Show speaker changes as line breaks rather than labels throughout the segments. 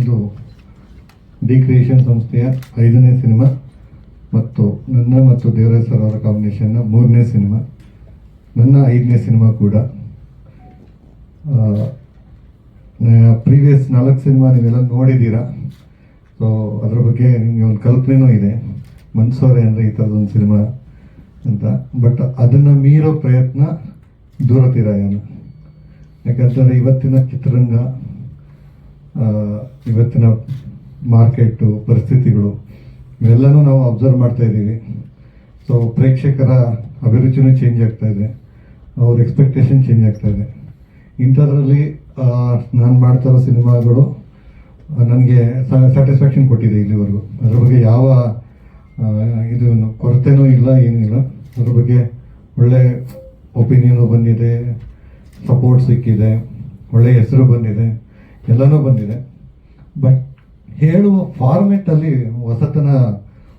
ಇದು D creation ಸಂಸ್ಥೆಯ ಐದನೇ ಸಿನಿಮಾ ಮತ್ತು ನನ್ನ ಮತ್ತು ದೇವರಾಜ್ ಸರ್ ಅವರ ಕಾಂಬಿನೇಷನ್ನ ಮೂರನೇ ಸಿನಿಮಾ, ನನ್ನ ಐದನೇ ಸಿನಿಮಾ ಕೂಡ. ಪ್ರೀವಿಯಸ್ ನಾಲ್ಕು ಸಿನಿಮಾ ನೀವೆಲ್ಲ ನೋಡಿದ್ದೀರಾ? ಸೊ ಅದ್ರ ಬಗ್ಗೆ ನಿಮಗೆ ಒಂದು ಕಲ್ಪನೆನೂ ಇದೆ. ಮನ್ಸೋರೆ ಅಂದರೆ ಈ ಥರದೊಂದು ಸಿನಿಮಾ ಅಂತ. ಬಟ್ ಅದನ್ನು ಮೀರೋ ಪ್ರಯತ್ನ ದೂರ ಏನು? ಯಾಕಂತಂದರೆ ಇವತ್ತಿನ ಚಿತ್ರರಂಗ ಇವತ್ತಿನ ಮಾರ್ಕೆಟು ಪರಿಸ್ಥಿತಿಗಳು, ಇವೆಲ್ಲನೂ ನಾವು ಅಬ್ಸರ್ವ್ ಮಾಡ್ತಾ ಇದ್ದೀವಿ. ಸೊ ಪ್ರೇಕ್ಷಕರ ಅಭಿರುಚಿನೂ ಚೇಂಜ್ ಆಗ್ತಾ ಇದೆ. ಅವ್ರ ಎಕ್ಸ್ಪೆಕ್ಟೇಷನ್ ಚೇಂಜ್ ಆಗ್ತಾ ಇದೆ. ಇಂಥದ್ರಲ್ಲಿ ನಾನು ಮಾಡ್ತಾ ಇರೋ ಸಿನಿಮಾಗಳು ನನಗೆ ಸ್ಯಾಟಿಸ್ಫ್ಯಾಕ್ಷನ್ ಕೊಟ್ಟಿದೆ ಇಲ್ಲಿವರೆಗೂ. ಅದ್ರ ಬಗ್ಗೆ ಯಾವ ಇದು ಕೊರತೆನೂ ಇಲ್ಲ ಏನಿಲ್ಲ ಅದ್ರ ಬಗ್ಗೆ ಒಳ್ಳೆ ಒಪಿನಿಯನ್ ಬಂದಿದೆ ಸಪೋರ್ಟ್ ಸಿಕ್ಕಿದೆ, ಒಳ್ಳೆ ಹೆಸರು ಬಂದಿದೆ. ಎಲ್ಲನೂ ಬಂದಿದೆ. ಬಟ್ ಹೇಳುವ ಫಾರ್ಮೆಟಲ್ಲಿ ಹೊಸತನ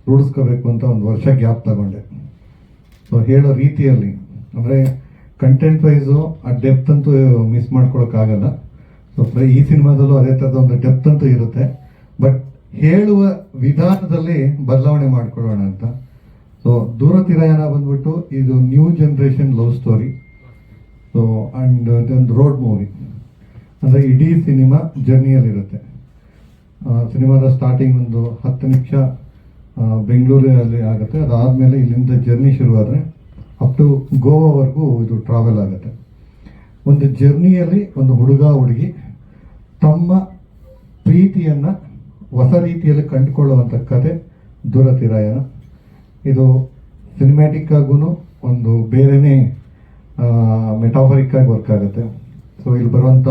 ರೂಢಿಸ್ಕೋಬೇಕು ಅಂತ ಒಂದು ವರ್ಷ ಗ್ಯಾಪ್ ತಗೊಂಡೆ. ಸೊ ಹೇಳೋ ರೀತಿಯಲ್ಲಿ, ಅಂದರೆ ಕಂಟೆಂಟ್ ವೈಸು ಆ ಡೆಪ್ತ್ ಅಂತೂ ಮಿಸ್ ಮಾಡ್ಕೊಳಕ್ಕಾಗಲ್ಲ ಸೊ ಈ ಸಿನಿಮಾದಲ್ಲೂ ಅದೇ ಥರದ ಒಂದು ಡೆಪ್ತ್ ಅಂತೂ ಇರುತ್ತೆ. ಬಟ್ ಹೇಳುವ ವಿಧಾನದಲ್ಲಿ ಬದಲಾವಣೆ ಮಾಡ್ಕೊಳ್ಳೋಣ ಅಂತ. ಸೊ ದೂರ ತಿರಯಾನ ಬಂದ್ಬಿಟ್ಟು ಇದು new generation love story so and road movie ಅಂದರೆ ಇಡೀ ಸಿನಿಮಾ ಜರ್ನಿಯಲ್ಲಿರುತ್ತೆ. ಸಿನಿಮಾದ ಸ್ಟಾರ್ಟಿಂಗ್ ಒಂದು ಹತ್ತು ನಿಮಿಷ ಬೆಂಗಳೂರಲ್ಲಿ ಆಗುತ್ತೆ. ಅದಾದಮೇಲೆ ಇಲ್ಲಿಂದ ಜರ್ನಿ ಶುರುವಾದರೆ ಅಪ್ ಟು ಗೋವಾವರೆಗೂ ಇದು ಟ್ರಾವೆಲ್ ಆಗುತ್ತೆ. ಒಂದು ಜರ್ನಿಯಲ್ಲಿ ಒಂದು ಹುಡುಗ, ಹುಡುಗಿ ತಮ್ಮ ಪ್ರೀತಿಯನ್ನು ಹೊಸ ರೀತಿಯಲ್ಲಿ ಕಂಡುಕೊಳ್ಳುವಂಥ ಕತೆ ದೂರತಿರಾಯನ. ಇದು ಸಿನಿಮ್ಯಾಟಿಕ್ ಆಗೂ ಒಂದು ಬೇರೆಯೇ ಮೆಟಾಫರಿಕ್ ಆಗಿ ವರ್ಕ್ ಆಗುತ್ತೆ. ಸೊ ಇಲ್ಲಿ ಬರುವಂಥ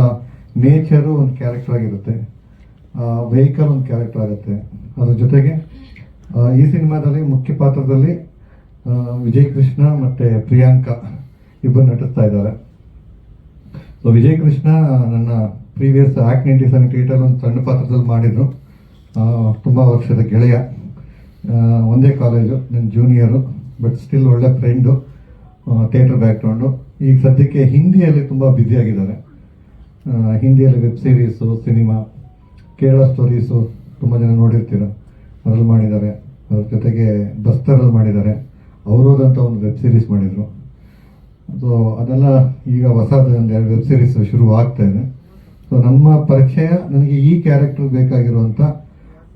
ನೇಚರು ಒಂದು ಕ್ಯಾರೆಕ್ಟರ್ ಆಗಿರುತ್ತೆ. ವೆಹಿಕಲ್ ಒಂದು ಕ್ಯಾರೆಕ್ಟರ್ ಆಗುತ್ತೆ ಅದ್ರ ಜೊತೆಗೆ ಈ ಸಿನಿಮಾದಲ್ಲಿ ಮುಖ್ಯ ಪಾತ್ರದಲ್ಲಿ ವಿಜಯ್ ಕೃಷ್ಣ ಮತ್ತು ಪ್ರಿಯಾಂಕಾ ಇಬ್ಬರು ನಟಿಸ್ತಾ ಇದ್ದಾರೆ. ಸೊ ವಿಜಯ್ ಕೃಷ್ಣ ನನ್ನ ಪ್ರೀವಿಯಸ್ ಆ್ಯಕ್ಟ್ ನೈಂಟಿ ಸೆವೆನ್ ಒಂದು ಸಣ್ಣ ಪಾತ್ರದಲ್ಲಿ ಮಾಡಿದರು. ತುಂಬ ವರ್ಷದ ಗೆಳೆಯ. ಒಂದೇ ಕಾಲೇಜು ನನ್ನ ಜೂನಿಯರು ಬಟ್ ಸ್ಟಿಲ್ ಒಳ್ಳೆ ಫ್ರೆಂಡು ಥಿಯೇಟರ್ ಬ್ಯಾಕ್ಗ್ರೌಂಡು ಈಗ ಸದ್ಯಕ್ಕೆ ಹಿಂದಿಯಲ್ಲಿ ತುಂಬ ಬ್ಯುಸಿಯಾಗಿದ್ದಾರೆ ಹಿಂದಿಯಲ್ಲಿ web series cinema Kerala stories ತುಂಬ ಜನ ನೋಡಿರ್ತೀರ? ಅದರಲ್ಲಿ ಮಾಡಿದ್ದಾರೆ. ಅದ್ರ ಜೊತೆಗೆ ಬಸ್ತರಲ್ಲಿ ಮಾಡಿದ್ದಾರೆ. ಅವರೋದಂತ ಒಂದು ವೆಬ್ ಸೀರೀಸ್ ಮಾಡಿದರು. ಸೊ ಅದೆಲ್ಲ ಈಗ ಹೊಸದು ಒಂದು ಎರಡು ವೆಬ್ ಸೀರೀಸ್ ಶುರು ಆಗ್ತಾ ಇದೆ. ಸೊ ನಮ್ಮ ಪರಿಚಯ, ನನಗೆ ಈ ಕ್ಯಾರೆಕ್ಟರ್ ಬೇಕಾಗಿರುವಂಥ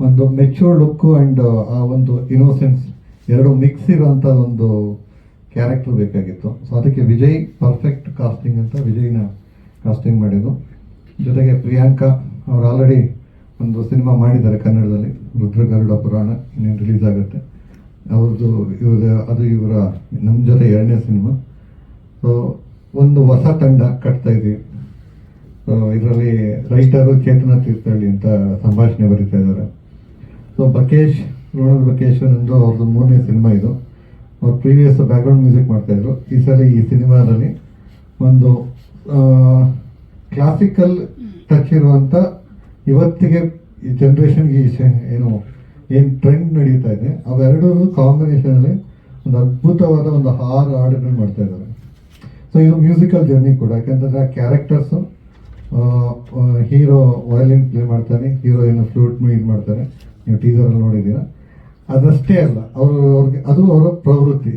ಒಂದು ಮೆಚ್ಯೂರ್ ಲುಕ್ಕು ಆ್ಯಂಡ್ ಆ ಒಂದು ಇನೋಸೆನ್ಸ್ ಎರಡು ಮಿಕ್ಸ್ ಇರೋಂಥ ಒಂದು ಕ್ಯಾರೆಕ್ಟರ್ ಬೇಕಾಗಿತ್ತು. ಸೊ ಅದಕ್ಕೆ ವಿಜಯ್ ಪರ್ಫೆಕ್ಟ್ ಕಾಸ್ಟಿಂಗ್ ಅಂತ ವಿಜಯ್ನ ಕಾಸ್ಟಿಂಗ್ ಮಾಡಿದ್ದು. ಜೊತೆಗೆ ಪ್ರಿಯಾಂಕಾ ಅವ್ರು ಆಲ್ರೆಡಿ ಒಂದು ಸಿನಿಮಾ ಮಾಡಿದ್ದಾರೆ ಕನ್ನಡದಲ್ಲಿ. ರುದ್ರಗರುಡ ಪುರಾಣ ಇನ್ನೇನು ರಿಲೀಸ್ ಆಗುತ್ತೆ. ಅವ್ರದ್ದು ಇವರ ಅದು ಇವರ ನಮ್ಮ ಜೊತೆ ಎರಡನೇ ಸಿನಿಮಾ ಸೊ ಒಂದು ಹೊಸ ತಂಡ ಕಟ್ತಾ ಇದ್ವಿ ಸೊ ಇದರಲ್ಲಿ ರೈಟರು ಚೇತನ ತೀರ್ಥಹಳ್ಳಿ ಅಂತ ಸಂಭಾಷಣೆ ಬರೀತಾ ಇದ್ದಾರೆ. ಸೊ ಬಕೇಶ್ ರೋಣಲ್ ಬಕೇಶ್ ನಂದು ಅವ್ರದ್ದು ಮೂರನೇ ಸಿನಿಮಾ ಇದು. ಅವ್ರು ಪ್ರೀವಿಯಸ್ ಬ್ಯಾಕ್ಗ್ರೌಂಡ್ ಮ್ಯೂಸಿಕ್ ಮಾಡ್ತಾಯಿದ್ರು ಈ ಸಲ ಈ ಸಿನಿಮಾದಲ್ಲಿ ಒಂದು ಕ್ಲಾಸಿಕಲ್ ಟಚ್ ಇರುವಂಥ ಇವತ್ತಿಗೆ ಈ ಜನ್ರೇಷನ್ಗೆ ಈ ಏನು ಏನು ಟ್ರೆಂಡ್ ನಡೀತಾ ಇದೆ, ಅವೆರಡೂ ಕಾಂಬಿನೇಷನಲ್ಲಿ ಒಂದು ಅದ್ಭುತವಾದ ಒಂದು ಹಾರ್ ಹಾಡುಗಳು ಮಾಡ್ತಾ ಇದ್ದಾರೆ. ಸೊ ಇದು ಮ್ಯೂಸಿಕಲ್ ಜರ್ನಿ ಕೂಡ ಯಾಕಂತಂದ್ರೆ ಆ ಕ್ಯಾರೆಕ್ಟರ್ಸು ಹೀರೋ ವಯಲಿನ್ ಪ್ಲೇ ಮಾಡ್ತಾನೆ ಏನು ಫ್ಲೂಟ್ ಇದು ಮಾಡ್ತಾರೆ. ನೀವು ಟೀಸರಲ್ಲಿ ನೋಡಿದ್ದೀರಾ. ಅದಷ್ಟೇ ಅಲ್ಲ, ಅವರು ಅವ್ರಿಗೆ, ಅದು ಅವರ ಪ್ರವೃತ್ತಿ.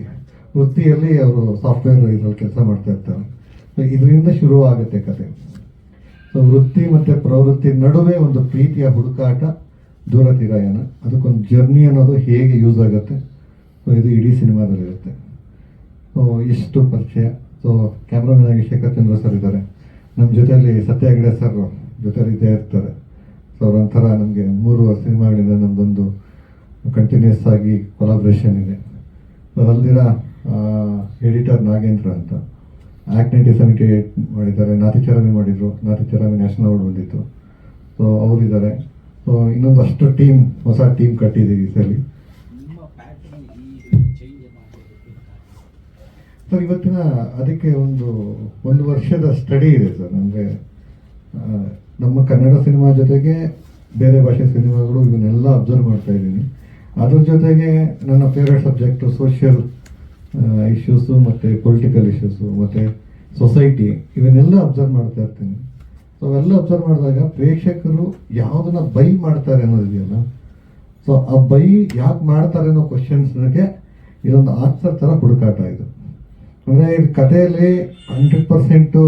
ವೃತ್ತಿಯಲ್ಲಿ ಅವರು ಸಾಫ್ಟ್ವೇರ್ ಇದರಲ್ಲಿ ಕೆಲಸ ಮಾಡ್ತಾ ಇರ್ತಾರೆ. ಸೊ ಇದರಿಂದ ಶುರು ಆಗುತ್ತೆ ಕತೆ. ಸೊ ವೃತ್ತಿ ಮತ್ತು ಪ್ರವೃತ್ತಿ ನಡುವೆ ಒಂದು ಪ್ರೀತಿಯ ಹುಡುಕಾಟ ದೂರ ತೀರಾಯನ ಅದಕ್ಕೊಂದು ಜರ್ನಿ ಅನ್ನೋದು ಹೇಗೆ ಯೂಸ್ ಆಗುತ್ತೆ? ಸೊ ಇದು ಇಡೀ ಸಿನಿಮಾದಲ್ಲಿರುತ್ತೆ. ಸೊ ಇಷ್ಟು ಪರಿಚಯ. ಸೊ ಕ್ಯಾಮ್ರಾಮನ್ ಆಗಿ ಶೇಖರ್ ಚಂದ್ರ ಸರ್ ಇದ್ದಾರೆ. ನಮ್ಮ ಜೊತೆಯಲ್ಲಿ ಸತ್ಯ ಹೆಗಡೆ ಸರ್ ಜೊತೆಲಿ ಇದ್ದೇ ಇರ್ತಾರೆ. ಸೊ ಅವರೊಂಥರ ನಮಗೆ ಮೂರು ಸಿನಿಮಾಗಳಿಂದ ನಮ್ಮದೊಂದು ಕಂಟಿನ್ಯೂಸ್ ಆಗಿ ಕೊಲಾಬ್ರೇಷನ್ ಇದೆ. ಸೊ ಅಲ್ದಿರ ಎಡಿಟರ್ ನಾಗೇಂದ್ರ ಅಂತ. ಆ್ಯಕ್ಟ್ ನೈನ್ಟೀನ್ ಸೆವೆಂಟಿ ಏಯ್ಟ್ ಮಾಡಿದ್ದಾರೆ ನಾತಿಚರಾಮಿ ಮಾಡಿದರು ನಾತಿಚರಾಮಿ ನ್ಯಾಷನಲ್ ಅವಾರ್ಡ್ ಬಂದಿತ್ತು. ಸೊ ಅವರಿದ್ದಾರೆ ಸೊ ಇನ್ನೊಂದಷ್ಟು ಟೀಮ್ ಹೊಸ ಟೀಮ್ ಕಟ್ಟಿದ್ದೀವಿ ಸಲ.
ಮಾಡೋದಕ್ಕೆ
ಸರ್ ಇವತ್ತಿನ ಅದಕ್ಕೆ ಒಂದು ಒಂದು ವರ್ಷದ ಸ್ಟಡಿ ಇದೆ ಸರ್. ಅಂದರೆ ನಮ್ಮ ಕನ್ನಡ ಸಿನಿಮಾ ಜೊತೆಗೆ ಬೇರೆ ಭಾಷೆ ಸಿನಿಮಾಗಳು ಇವನ್ನೆಲ್ಲ ಅಬ್ಸರ್ವ್ ಮಾಡ್ತಾ ಇದ್ದೀನಿ. ಅದ್ರ ಜೊತೆಗೆ ನನ್ನ ಫೇವ್ರೆಟ್ ಸಬ್ಜೆಕ್ಟು ಸೋಷಿಯಲ್ ಇಶ್ಯೂಸು ಮತ್ತು ಪೊಲಿಟಿಕಲ್ ಇಶ್ಯೂಸು ಮತ್ತು ಸೊಸೈಟಿ ಇವನ್ನೆಲ್ಲ ಅಬ್ಸರ್ವ್ ಮಾಡ್ತಾ ಇರ್ತೀನಿ. ಸೊ ಅವೆಲ್ಲ ಅಬ್ಸರ್ವ್ ಮಾಡಿದಾಗ ಪ್ರೇಕ್ಷಕರು ಯಾವುದನ್ನ ಬೈ ಮಾಡ್ತಾರೆ ಅನ್ನೋದಿದೆಯಲ್ಲ ಸೊ ಆ ಬೈ ಯಾಕೆ ಮಾಡ್ತಾರೆ ಅನ್ನೋ ನನಗೆ ಇದೊಂದು ಆನ್ಸರ್ ಥರ ಹುಡುಕಾಟ ಇದು. ಅಂದರೆ ಇದು ಕಥೆಯಲ್ಲಿ ಹಂಡ್ರೆಡ್ ಪರ್ಸೆಂಟು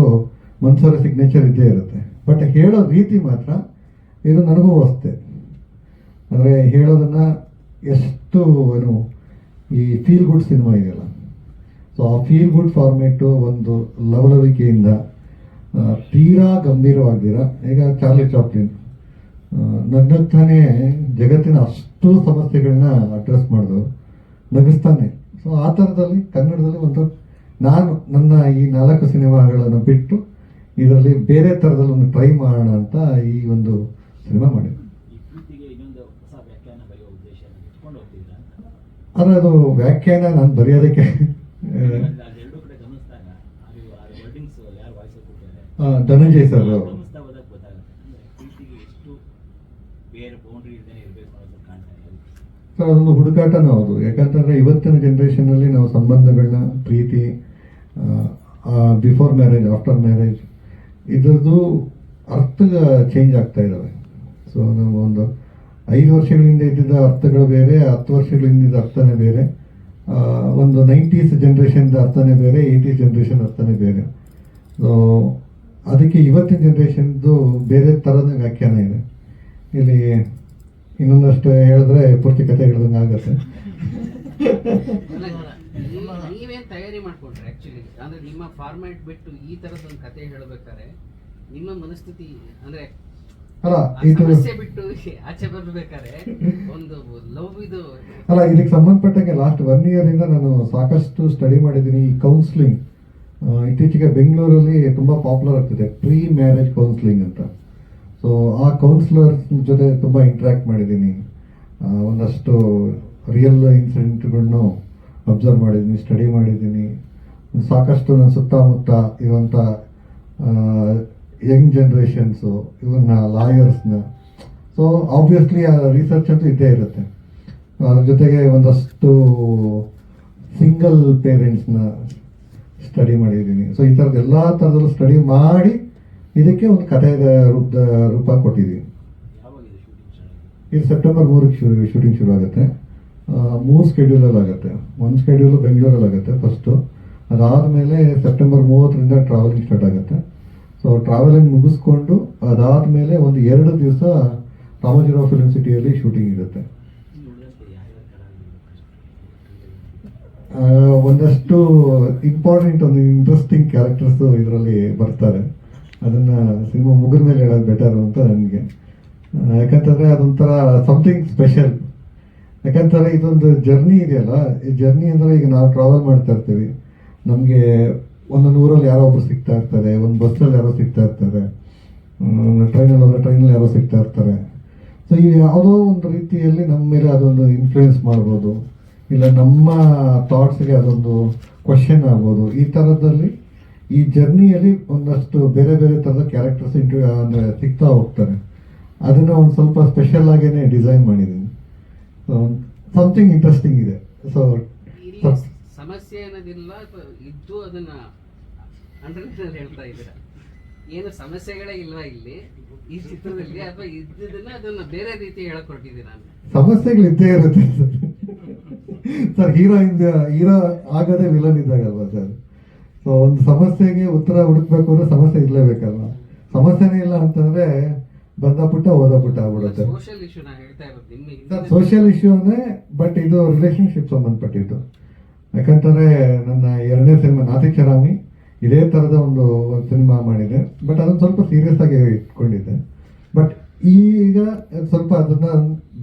ಮನ್ಸೂರ ಸಿಗ್ನೇಚರ್ ಇದ್ದೇ ಇರುತ್ತೆ. ಬಟ್ ಹೇಳೋ ರೀತಿ ಮಾತ್ರ ಇದು ನನಗೂ ಹೊಸ್ತೆ ಅಂದರೆ ಹೇಳೋದನ್ನ ಎಷ್ಟು ಏನು ಈ ಫೀಲ್ ಗುಡ್ ಸಿನಿಮಾ ಇದೆಯಲ್ಲ? ಸೊ ಆ ಫೀಲ್ ಗುಡ್ ಫಾರ್ಮೇಟು ಒಂದು ಲವಲವಿಕೆಯಿಂದ ತೀರಾ ಗಂಭೀರವಾಗಿರ ಈಗ ಚಾರ್ಲಿ ಚಾಪ್ಲಿನ್ ನಗ್ನಗ್ತಾನೆ ಜಗತ್ತಿನ ಅಷ್ಟು ಸಮಸ್ಯೆಗಳನ್ನ ಅಡ್ರೆಸ್ ಮಾಡಿದ್ರು ನಗಿಸ್ತಾನೆ. ಸೊ ಆ ಥರದಲ್ಲಿ ಕನ್ನಡದಲ್ಲಿ ಒಂದು ನಾನು ನನ್ನ ಈ ನಾಲ್ಕು ಸಿನಿಮಾಗಳನ್ನು ಬಿಟ್ಟು ಇದರಲ್ಲಿ ಬೇರೆ ಥರದಲ್ಲಿ ಒಂದು ಟ್ರೈ ಮಾಡೋಣ ಅಂತ ಈ ಒಂದು ಸಿನಿಮಾ
ಮಾಡಿದೆ
ಆದರೆ ಅದು ವ್ಯಾಖ್ಯಾನ ನಾನು ಬರೆಯೋದಕ್ಕೆ ಧನಂಜಯ್ ಸರ್ ಸರ್ ಅದೊಂದು ಹುಡುಕಾಟನೂ ಹೌದು. ಯಾಕಂತಂದ್ರೆ ಇವತ್ತಿನ ಜನ್ರೇಷನಲ್ಲಿ ನಾವು ಸಂಬಂಧಗಳನ್ನ ಪ್ರೀತಿ ಬಿಫೋರ್ ಮ್ಯಾರೇಜ್ ಆಫ್ಟರ್ ಮ್ಯಾರೇಜ್ ಇದರದ್ದು ಅರ್ಥ ಚೇಂಜ್ ಆಗ್ತಾ ಇದ್ದಾವೆ ಸೊ ನಾವು ಒಂದು ಐದು ವರ್ಷಗಳಿಂದ ಇದ್ದಿದ್ದ ಅರ್ಥಗಳು ಬೇರೆ ಹತ್ತು ವರ್ಷಗಳಿಂದ ಇದ್ದ ಅರ್ಥನೇ ಬೇರೆ. ಒಂದು ನೈಂಟೀಸ್ ಜನ್ರೇಷನ್ ಅರ್ಥನೇ ಬೇರೆ ಏಯ್ಟೀಸ್ ಜನ್ರೇಷನ್ ಅರ್ಥನೇ ಬೇರೆ. ಸೊ ಅದಕ್ಕೆ ಇವತ್ತಿನ ಜನ್ರೇಷನ್ದು ಬೇರೆ ಥರದ ವ್ಯಾಖ್ಯಾನ ಇದೆ. ಇಲ್ಲಿ ಇನ್ನೊಂದಷ್ಟು ಹೇಳಿದ್ರೆ ಪೂರ್ತಿ ಕತೆ ಹೇಳ್ದಂಗೆ ಆಗತ್ತೆ.
ನೀವೇನು ತಯಾರಿ ಮಾಡ್ಕೊಂಡ್ರೆ ಆ್ಯಕ್ಚುಲಿ ಅಂದ್ರೆ ನಿಮ್ಮ ಫಾರ್ಮ್ಯಾಟ್ ಬಿಟ್ಟು ಈ ತರದ ಒಂದು ಕತೆ ಹೇಳಬೇಕಾದ್ರೆ ನಿಮ್ಮ ಮನಸ್ಥಿತಿ, ಅಂದ್ರೆ
ಅಲ್ಲ
ಆ
ಇದು
ಸಮಸ್ಯೆ ಬಿಟ್ಟು ಆಚೆ ಬರ್ಬೇಕಾರೆ ಒಂದು ಲವ್ ಇದು
ಅಲ್ಲ ಇದಕ್ಕೆ ಸಂಬಂಧಪಟ್ಟಂಗೆ ಲಾಸ್ಟ್ ಒನ್ ಇಯರ್ ಇಂದ ನಾನು ಸಾಕಷ್ಟು ಸ್ಟಡಿ ಮಾಡಿದ್ದೀನಿ ಈ ಕೌನ್ಸ್ಲಿಂಗ್ ಇತ್ತೀಚೆಗೆ ಬೆಂಗಳೂರಲ್ಲಿ ತುಂಬಾ ಪಾಪ್ಯುಲರ್ ಆಗ್ತಿದೆ ಪ್ರೀ ಮ್ಯಾರೇಜ್ ಕೌನ್ಸಿಲಿಂಗ್ ಅಂತ. ಸೊ ಆ ಕೌನ್ಸಿಲರ್ ಜೊತೆ ತುಂಬಾ ಇಂಟ್ರ್ಯಾಕ್ಟ್ ಮಾಡಿದ್ದೀನಿ. ಒಂದಷ್ಟು ರಿಯಲ್ ಇನ್ಸಿಡೆಂಟ್ಗಳನ್ನು ಅಬ್ಸರ್ವ್ ಮಾಡಿದ್ದೀನಿ ಸ್ಟಡಿ ಮಾಡಿದ್ದೀನಿ. ಸಾಕಷ್ಟು ನನ್ನ ಸುತ್ತಮುತ್ತ ಇರುವಂಥ ಯಂಗ್ ಜನ್ರೇಷನ್ಸು ಇವನ್ನ ಲಾಯರ್ಸ್ನ ಸೊ ಆಬ್ವಿಯಸ್ಲಿ ಆ ರಿಸರ್ಚ್ ಅಂತೂ ಇದ್ದೇ ಇರುತ್ತೆ. ಅದ್ರ ಜೊತೆಗೆ ಒಂದಷ್ಟು ಸಿಂಗಲ್ ಪೇರೆಂಟ್ಸ್ನ ಸ್ಟಡಿ ಮಾಡಿದ್ದೀನಿ. ಸೊ ಈ ಥರದ್ದು ಎಲ್ಲ ಥರದಲ್ಲೂ ಸ್ಟಡಿ ಮಾಡಿ, ಇದಕ್ಕೆ ಒಂದು ಕಥೆಯ ರೂಪ ರೂಪ ಕೊಟ್ಟಿದ್ದೀನಿ.
ಇದು
ಸೆಪ್ಟೆಂಬರ್ ಮೂರಕ್ಕೆ ಶುರು ಶೂಟಿಂಗ್ ಶುರು ಆಗುತ್ತೆ. ಮೂರು ಸ್ಕೆಡ್ಯೂಲಲ್ಲಿ ಆಗುತ್ತೆ. ಒಂದು ಸ್ಕೆಡ್ಯೂಲು ಬೆಂಗಳೂರಲ್ಲಿ ಆಗುತ್ತೆ ಫಸ್ಟು ಅದಾದಮೇಲೆ ಸೆಪ್ಟೆಂಬರ್ ಮೂವತ್ತರಿಂದ ಟ್ರಾವೆಲಿಂಗ್ ಸ್ಟಾರ್ಟ್ ಆಗುತ್ತೆ. ಸೊ ಟ್ರಾವೆಲಿಂಗ್ ಮುಗಿಸ್ಕೊಂಡು ಅದಾದಮೇಲೆ ಒಂದು ಎರಡು ದಿವಸ ರಾಮೋಜಿರಾವ್ ಫಿಲ್ಮ್ ಸಿಟಿಯಲ್ಲಿ ಶೂಟಿಂಗ್ ಇರುತ್ತೆ. ಒಂದಷ್ಟು ಇಂಪಾರ್ಟೆಂಟ್ ಒಂದು ಇಂಟ್ರೆಸ್ಟಿಂಗ್ ಕ್ಯಾರೆಕ್ಟರ್ಸ್ ಇದರಲ್ಲಿ ಬರ್ತಾರೆ. ಅದನ್ನ ಸಿನಿಮಾ ಮುಗಿದ ಮೇಲೆ ಹೇಳೋದು ಬೆಟರ್ ಅಂತ ನನಗೆ. ಯಾಕಂತಂದ್ರೆ ಅದೊಂಥರ ಸಮಥಿಂಗ್ ಸ್ಪೆಷಲ್ ಯಾಕಂತಂದ್ರೆ ಇದೊಂದು ಜರ್ನಿ ಇದೆಯಲ್ಲ, ಈ ಜರ್ನಿ ಅಂದ್ರೆ ಈಗ ನಾವು ಟ್ರಾವೆಲ್ ಮಾಡ್ತಾ ಇರ್ತೀವಿ. ನಮಗೆ ಒಂದೊಂದು ಊರಲ್ಲಿ ಯಾರೋ ಒಬ್ರು ಸಿಗ್ತಾ ಇರ್ತಾರೆ, ಒಂದು ಬಸ್ಸಲ್ಲಿ ಯಾರೋ ಸಿಗ್ತಾ ಇರ್ತಾರೆ ಟ್ರೈನಲ್ಲಿ ಹೋದ್ರೆ ಟ್ರೈನಲ್ಲಿ ಯಾರೋ ಸಿಗ್ತಾ ಇರ್ತಾರೆ. ಸೊ ಈ ಯಾವುದೋ ಒಂದು ರೀತಿಯಲ್ಲಿ ನಮ್ಮ ಮೇಲೆ ಅದೊಂದು ಇನ್ಫ್ಲೂಯೆನ್ಸ್ ಮಾಡ್ಬೋದು. ಇಲ್ಲ ನಮ್ಮ ಥಾಟ್ಸ್ಗೆ ಅದೊಂದು ಕ್ವಶನ್ ಆಗ್ಬೋದು. ಈ ಥರದಲ್ಲಿ ಈ ಜರ್ನಿಯಲ್ಲಿ ಒಂದಷ್ಟು ಬೇರೆ ಬೇರೆ ಥರದ ಕ್ಯಾರೆಕ್ಟರ್ಸ್ ಇಂಟು ಅಂದರೆ ಸಿಗ್ತಾ ಹೋಗ್ತಾರೆ. ಅದನ್ನು ಒಂದು ಸ್ವಲ್ಪ ಸ್ಪೆಷಲ್ ಆಗೇ ಡಿಸೈನ್ ಮಾಡಿದ್ದೀನಿ. ಸೊ ಸಮಥಿಂಗ್ ಇಂಟ್ರೆಸ್ಟಿಂಗ್ ಇದೆ. ಸೊ
ಸಮಸ್ಯೆ ಅನ್ನೋದಿಲ್ಲ ಇದ್ದು ಅದನ್ನ ಅಂಡರ್ಲೈನ್ ಹೇಳ್ತಾ ಇದ್ದೀರಾ? ಏನು ಸಮಸ್ಯೆಗಳೇ ಇಲ್ಲ ಇಲ್ಲಿ? ಈ ಚಿತ್ರದಲ್ಲಿ ಅಥವಾ ಇದ್ದದನ್ನ ಅದನ್ನ ಬೇರೆ ರೀತಿ ಹೇಳಕ್ ಹೊರಟಿದ್ದೀರಾ ಅಂತ.
ಸಮಸ್ಯೆಗಳು ಇದ್ದೇ ಇರುತ್ತೆ ಸರ್. ಹೀರೋ ಇಂದ ಹೀರೋ ಆಗದೆ ವಿಲನ್ ಇದ್ದಾಗಲ್ವ ಸರ್? ಸೊ ಒಂದು ಸಮಸ್ಯೆಗೆ ಉತ್ತರ ಹುಡುಕ್ಬೇಕು ಅಂದ್ರೆ ಸಮಸ್ಯೆ ಇರಲೇಬೇಕಲ್ವಾ? ಸಮಸ್ಯೆನೇ ಇಲ್ಲ ಅಂತಂದ್ರೆ ಬಂದ ಪುಟ್ಟ ಹೋದ ಪುಟ್ಟ ಆಗ್ಬಿಡುತ್ತೆ.
ಸೋಷಿಯಲ್ ಇಶ್ಯೂ
ಇಶ್ಯೂನೇ ಬಟ್ ಇದು ರಿಲೇಶನ್ಶಿಪ್ ಸಂಬಂಧಪಟ್ಟಿದ್ದು. ಯಾಕಂತಂದ್ರೆ ನನ್ನ ಎರಡನೇ ಸಿನಿಮಾ ನಾತಿ ಚರಾಮಿ ಇದೇ ಥರದ ಒಂದು ಸಿನಿಮಾ ಮಾಡಿದೆ ಬಟ್ ಅದನ್ನು ಸ್ವಲ್ಪ ಸೀರಿಯಸ್ ಆಗಿ ಇಟ್ಕೊಂಡಿದ್ದೆ. ಬಟ್ ಈಗ ಸ್ವಲ್ಪ ಅದನ್ನ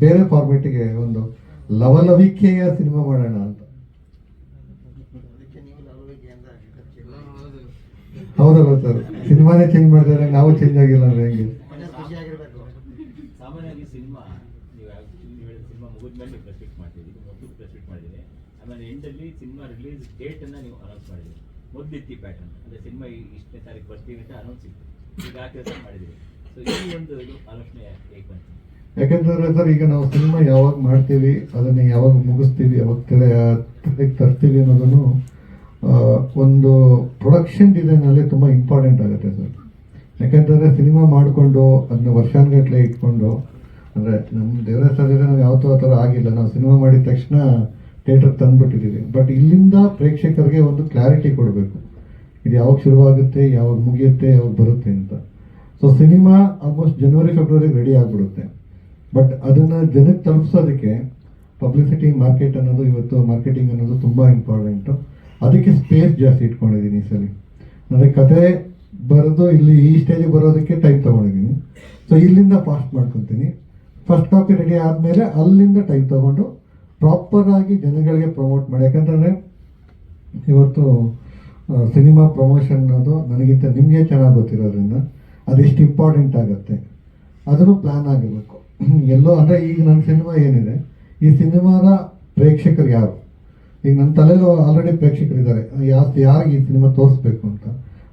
ಬೇರೆ ಫಾರ್ಮೇಟಿಗೆ ಒಂದು ಲವಲವಿಕೆಯ ಸಿನಿಮಾ ಮಾಡೋಣ ಅಂತ.
ಹೌದು.
ಹೌದಲ್ವ ಸರ್? ಸಿನಿಮಾನೇ ಚೇಂಜ್ ಮಾಡಿದ್ರೆ ನಾವು ಚೇಂಜ್ ಆಗಿಲ್ಲ ಅಂದ್ರೆ ಹೆಂಗೆ
ಸಾಮಾನ್ಯವಾಗಿ ಸಿನಿಮಾ ನೀವು ನೀವು ಹೇಳಿದ ಸಿನಿಮಾ ಮುಗಿದ ಮೇಲೆ ನೀವು ಪ್ರೆಸ್ ಮಾಡ್ತೀವಿ ಇದು ಮೊದಲು ಪ್ರೆಸ್ ಮಾಡಿದ್ದೀರಿ ಎಂಡಲ್ಲಿ ಸಿನಿಮಾ ರಿಲೀಸ್ ಡೇಟನ್ನು ನೀವು ಅನೌನ್ಸ್ ಮಾಡಿದ್ದೀರಿ. ಮೊದಲಿತ್ತಿ ಪ್ಯಾಟರ್ನ್ ಅಂದರೆ ಸಿನಿಮಾ ಇಷ್ಟನೇ ತಾರೀಕು ಬರ್ತೀವಿ ಅಂತ ಅನೌನ್ಸ್ ಇತ್ತು. ಈಗ ಆ ಕೆಲಸ ಮಾಡಿದ್ದೀರಿ. ಸೊ ಈ ಒಂದು ಇದು ಆಲೋಚನೆ ಹೇಗೆ ಬಂತು?
ಸರ್, ಈಗ ನಾವು ಸಿನಿಮಾ ಯಾವಾಗ ಮಾಡ್ತೀವಿ, ಅದನ್ನ ಯಾವಾಗ ಮುಗಿಸ್ತೀವಿ, ಯಾವಾಗ ತಲೆ ತಲೆಗೆ ತರ್ತೀವಿ ಅನ್ನೋದನ್ನು ಒಂದು ಪ್ರೊಡಕ್ಷನ್ ಡಿಸೈನಲ್ಲಿ ತುಂಬ ಇಂಪಾರ್ಟೆಂಟ್ ಆಗುತ್ತೆ ಸರ್. ಯಾಕಂತಂದರೆ ಸಿನಿಮಾ ಮಾಡಿಕೊಂಡು, ಅದನ್ನ ವರ್ಷಾನ್ಗಟ್ಲೆ ಇಟ್ಕೊಂಡು, ಅಂದರೆ ನಮ್ಮ ದೇವರ ಸರ್ ನಾವು ಯಾವತ್ತೂ ಆ ಥರ ಆಗಿಲ್ಲ. ನಾವು ಸಿನಿಮಾ ಮಾಡಿದ ತಕ್ಷಣ ಥಿಯೇಟ್ರಿಗೆ ತಂದುಬಿಟ್ಟಿದ್ದೀವಿ. ಬಟ್ ಇಲ್ಲಿಂದ ಪ್ರೇಕ್ಷಕರಿಗೆ ಒಂದು ಕ್ಲಾರಿಟಿ ಕೊಡಬೇಕು. ಇದು ಯಾವಾಗ ಶುರುವಾಗುತ್ತೆ, ಯಾವಾಗ ಮುಗಿಯುತ್ತೆ, ಯಾವಾಗ ಬರುತ್ತೆ ಅಂತ. So cinema almost January February ready ಆಗಿಬಿಡುತ್ತೆ. ಬಟ್ ಅದನ್ನು ಜನಕ್ಕೆ ತಲುಪಿಸೋದಕ್ಕೆ ಪಬ್ಲಿಸಿಟಿ ಮಾರ್ಕೆಟ್ ಅನ್ನೋದು ಇವತ್ತು ಮಾರ್ಕೆಟಿಂಗ್ ಅನ್ನೋದು ತುಂಬ ಇಂಪಾರ್ಟೆಂಟು ಅದಕ್ಕೆ ಸ್ಪೇಸ್ ಜಾಸ್ತಿ ಇಟ್ಕೊಂಡಿದ್ದೀನಿ ಈ ಸಲ. ಅಂದರೆ ಕತೆ ಬರೆದು ಇಲ್ಲಿ ಈ ಸ್ಟೇಜಿಗೆ ಬರೋದಕ್ಕೆ ಟೈಮ್ ತೊಗೊಂಡಿದ್ದೀನಿ. ಸೊ ಇಲ್ಲಿಂದ ಫಾಸ್ಟ್ ಮಾಡ್ಕೊತೀನಿ. ಫಸ್ಟ್ ಕಾಪಿ ರೆಡಿ ಆದಮೇಲೆ ಅಲ್ಲಿಂದ ಟೈಮ್ ತೊಗೊಂಡು ಪ್ರಾಪರಾಗಿ ಜನಗಳಿಗೆ ಪ್ರಮೋಟ್ ಮಾಡಿ. ಯಾಕಂತಂದರೆ ಇವತ್ತು ಸಿನಿಮಾ ಪ್ರಮೋಷನ್ ಅನ್ನೋದು ನನಗಿಂತ ನಿಮಗೆ ಚೆನ್ನಾಗಿ ಗೊತ್ತಿರೋದ್ರಿಂದ ಅದೆಷ್ಟು ಇಂಪಾರ್ಟೆಂಟ್ ಆಗುತ್ತೆ. ಅದನ್ನು ಪ್ಲ್ಯಾನ್ ಆಗಿರಬೇಕು. ಎಲ್ಲೋ, ಅಂದರೆ ಈಗ ನನ್ನ ಸಿನಿಮಾ ಏನಿದೆ, ಈ ಸಿನಿಮಾದ ಪ್ರೇಕ್ಷಕರು ಯಾರು? ಈಗ ನನ್ನ ತಲೆಯಲ್ಲಿ ಆಲ್ರೆಡಿ ಪ್ರೇಕ್ಷಕರಿದ್ದಾರೆ ಯಾವ ಯಾರು ಈ ಸಿನಿಮಾ ತೋರಿಸ್ಬೇಕು ಅಂತ.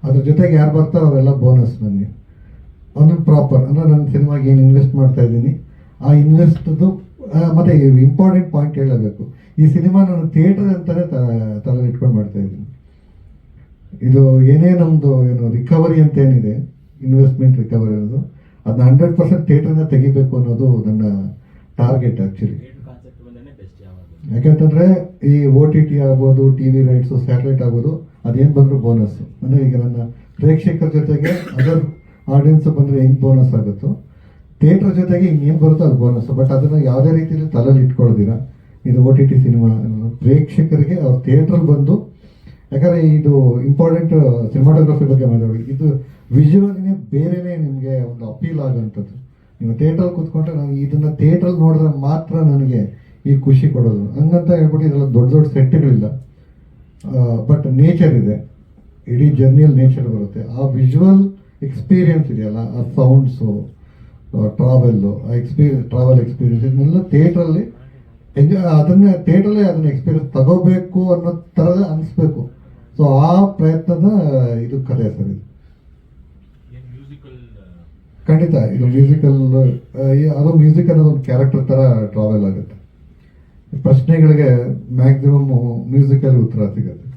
ಅದ್ರ ಜೊತೆಗೆ ಯಾರು ಬರ್ತಾರೋ ಅವರೆಲ್ಲ ಬೋನಸ್ ನನಗೆ ಅದನ್ನು ಪ್ರಾಪರ್ ಅಂದರೆ ನನ್ನ ಸಿನಿಮಾಗೆ ಏನು ಇನ್ವೆಸ್ಟ್ ಮಾಡ್ತಾ ಇದ್ದೀನಿ, ಆ ಇನ್ವೆಸ್ಟ್ದು ಮತ್ತು ಇಂಪಾರ್ಟೆಂಟ್ ಪಾಯಿಂಟ್ ಹೇಳಬೇಕು. ಈ ಸಿನಿಮಾ ನಾನು ಥಿಯೇಟರ್ ಅಂತಲೇ ತಲೆ ಇಟ್ಕೊಂಡು ಮಾಡ್ತಾ ಇದ್ದೀನಿ. ಇದು ಏನೇ ನಮ್ಮದು ಏನು ರಿಕವರಿ ಅಂತ ಏನಿದೆ ಇನ್ವೆಸ್ಟ್ಮೆಂಟ್ ರಿಕವರಿ ಅನ್ನೋದು ಅದನ್ನ ಹಂಡ್ರೆಡ್ ಪರ್ಸೆಂಟ್ ಥಿಯೇಟರ್ನ ತೆಗಿಬೇಕು ಅನ್ನೋದು ನನ್ನ ಟಾರ್ಗೆಟ್ ಆ್ಯಕ್ಚುಲಿ ಯಾಕಂತಂದರೆ ಈ ಓ ಟಿ ಟಿ ಆಗ್ಬೋದು ಟಿ ವಿ ರೈಟ್ಸು ಸ್ಯಾಟಲೈಟ್ ಆಗ್ಬೋದು ಅದೇನು ಬಂದರೂ ಬೋನಸ್ ಅಂದರೆ ಈಗ ನನ್ನ ಪ್ರೇಕ್ಷಕರ ಜೊತೆಗೆ ಅದರ್ ಆಡಿಯನ್ಸ್ ಬಂದರೆ ಹೆಂಗೆ ಬೋನಸ್ ಆಗುತ್ತೋ ಥಿಯೇಟ್ರ್ ಜೊತೆಗೆ ಇನ್ನೇನು ಬರುತ್ತೋ ಅದು ಬೋನಸ್ ಬಟ್ ಅದನ್ನು ಯಾವುದೇ ರೀತಿಯಲ್ಲಿ ತಲೆಯಲ್ಲಿ ಇಟ್ಕೊಳ್ಳೋದಿಲ್ಲ ಇದು ಒ ಟಿ ಟಿ ಸಿನಿಮಾ ಪ್ರೇಕ್ಷಕರಿಗೆ ಅವ್ರ ಥಿಯೇಟ್ರಲ್ಲಿ ಬಂದು, ಯಾಕಂದರೆ ಇದು ಇಂಪಾರ್ಟೆಂಟ್ ಸಿನಿಮಾಟೋಗ್ರಫಿ ಬಗ್ಗೆ ಮಾತಾಡಿ ಇದು ವಿಜುವಲ್ನೇ ಬೇರೆನೇ ನಿಮಗೆ ಒಂದು ಅಪೀಲ್ ಆಗೋಂಥದ್ದು ನೀವು ಥಿಯೇಟ್ರಲ್ಲಿ ಕೂತ್ಕೊಂಡ್ರೆ ನಾನು ಇದನ್ನು ಥಿಯೇಟ್ರಲ್ಲಿ ನೋಡಿದ್ರೆ ಮಾತ್ರ ನನಗೆ ಈ ಖುಷಿ ಕೊಡೋದು. ಹಂಗಂತ ಹೇಳ್ಬಿಟ್ಟು ಇದೆಲ್ಲ ದೊಡ್ಡ ದೊಡ್ಡ ಸೆಟ್ಗಳಿಲ್ಲ. ಬಟ್ ನೇಚರ್ ಇದೆ. ಇಡೀ ಜರ್ನಿಯಲ್ಲಿ ನೇಚರ್ ಬರುತ್ತೆ. ಆ ವಿಜುವಲ್ ಎಕ್ಸ್ಪೀರಿಯನ್ಸ್ ಇದೆಯಲ್ಲ, ಆ ಸೌಂಡ್ಸು ಟ್ರಾವೆಲ್ಲು ಆ ಎಕ್ಸ್ಪೀರಿಯನ್ಸ್ ಟ್ರಾವೆಲ್ ಎಕ್ಸ್ಪೀರಿಯನ್ಸ್ ಇದನ್ನೆಲ್ಲ ಥಿಯೇಟ್ರಲ್ಲಿ ಎಂಜಾಯ್ ಅದನ್ನೇ ಥಿಯೇಟ್ರಲ್ಲೇ ಅದನ್ನ ಎಕ್ಸ್ಪೀರಿಯನ್ಸ್ ತಗೋಬೇಕು ಅನ್ನೋ ಥರದ ಅನಿಸ್ಬೇಕು. ಸೊ ಆ ಪ್ರಯತ್ನದ ಇದು ಕಥೆ ಸರ್ ಇದು. ಖಂಡಿತ ಇದು ಮ್ಯೂಸಿಕಲ್ ಅದು ಮ್ಯೂಸಿಕ್ ಅನ್ನೋದು ಒಂದು ಕ್ಯಾರೆಕ್ಟರ್ ಥರ ಟ್ರಾವೆಲ್ ಆಗುತ್ತೆ. ಪ್ರಶ್ನೆಗಳಿಗೆ ಮ್ಯಾಕ್ಸಿಮಮ್ ಮ್ಯೂಸಿಕಲ್ಲಿ ಉತ್ತರ ಸಿಗುತ್ತೆ.